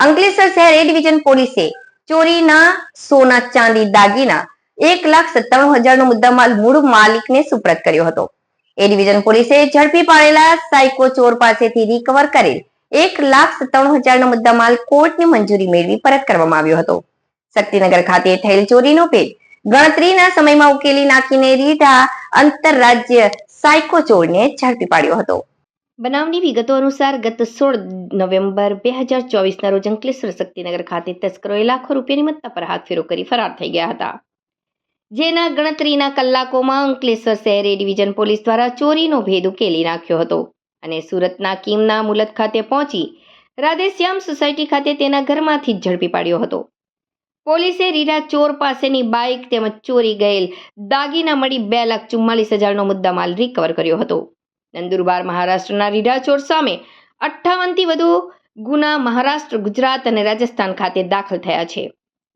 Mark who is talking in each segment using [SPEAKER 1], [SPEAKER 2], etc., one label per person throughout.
[SPEAKER 1] અંકલેશ્વર શહેર A division પોલીસે ચોરીના સોના ચાંદી દાગીના એક લાખ સત્તાણું હજારનો મુદ્દામાલ મૂળ માલિકને સુપ્રત કર્યો હતો. એ ડિવિઝન પોલીસે ઝડપી પાડેલા સાયકો ચોર પાસેથી રિકવર કરેલ એક લાખ સત્તાણું હજારનો મુદ્દામાલ કોર્ટની મંજૂરી મેળવી પરત કરવામાં આવ્યો હતો. શક્તિનગર ખાતે થયેલ ચોરીનો ભેદ ગણતરીના સમયમાં ઉકેલી નાખીને રીઢા આંતરરાજ્ય સાયકો ચોરને ઝડપી પાડ્યો હતો. બનાવની વિગતો અનુસાર ગત સોળ નવેમ્બર બે હજાર ચોવીસના રોજ અંકલેશ્વર શક્તિનગર ખાતે તસ્કરોએ લાખો રૂપિયાની મત્તા પર હાથફેરો કરી ફરાર થઈ ગયા હતા. જેના ગણતરીના કલાકોમાં અંકલેશ્વર શહેર ડિવિઝન પોલીસ દ્વારા ચોરીનો ભેદ ઉકેલી નાખ્યો હતો અને સુરતના કીમના મુલત ખાતે પહોંચી રાધેશ્યામ સોસાયટી ખાતે તેના ઘરમાંથી જ ઝડપી પાડ્યો હતો. પોલીસે રીરા ચોર પાસેની બાઇક તેમજ ચોરી ગયેલ દાગીના મળી બે લાખ ચુમ્માલીસ હજારનો મુદ્દામાલ રિકવર કર્યો હતો. નંદુરબાર મહારાષ્ટ્રના રીઢા ચોર સામે અઠ્ઠાવનથી વધુ ગુના મહારાષ્ટ્ર, ગુજરાત અને રાજસ્થાન ખાતે દાખલ થયા છે.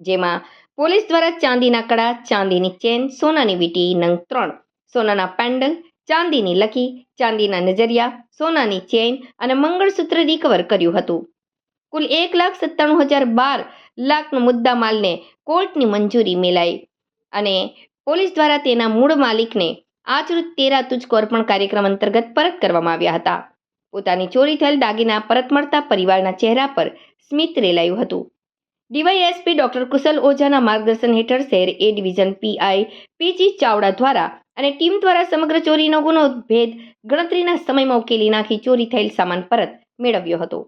[SPEAKER 1] જેમાં પોલીસ દ્વારા ચાંદીના કડા, ચાંદીની ચેન, સોનાની વીટી, નંગ ત્રણ, સોનાના પેન્ડલ, ચાંદીની લકી, ચાંદીના નજરિયા, સોનાની ચેન અને મંગળસૂત્ર રિકવર કર્યું હતું. કુલ એક લાખ સત્તાણું હજાર બાર લાખનો મુદ્દા માલને કોર્ટની મંજૂરી મેલાઈ અને પોલીસ દ્વારા તેના મૂળ માલિકને આજરોજ તેરા તુજ કોર્પણ કાર્યક્રમ અંતર્ગત પરત કરવામાં આવ્યા હતા. પોતાની ચોરી થયેલ દાગીના પરત મળતા પરિવારના ચહેરા પર સ્મિત રેલાયું હતું. ડીવાયએસપી ડોક્ટર કુશલ ઓઝાના માર્ગદર્શન હેઠળ શહેર A division PI PG Chavda દ્વારા અને ટીમ દ્વારા સમગ્ર ચોરીનો ગુનો ભેદ ગણતરીના સમયમાં ઉકેલી નાખી ચોરી થયેલ સામાન પરત મેળવ્યો હતો.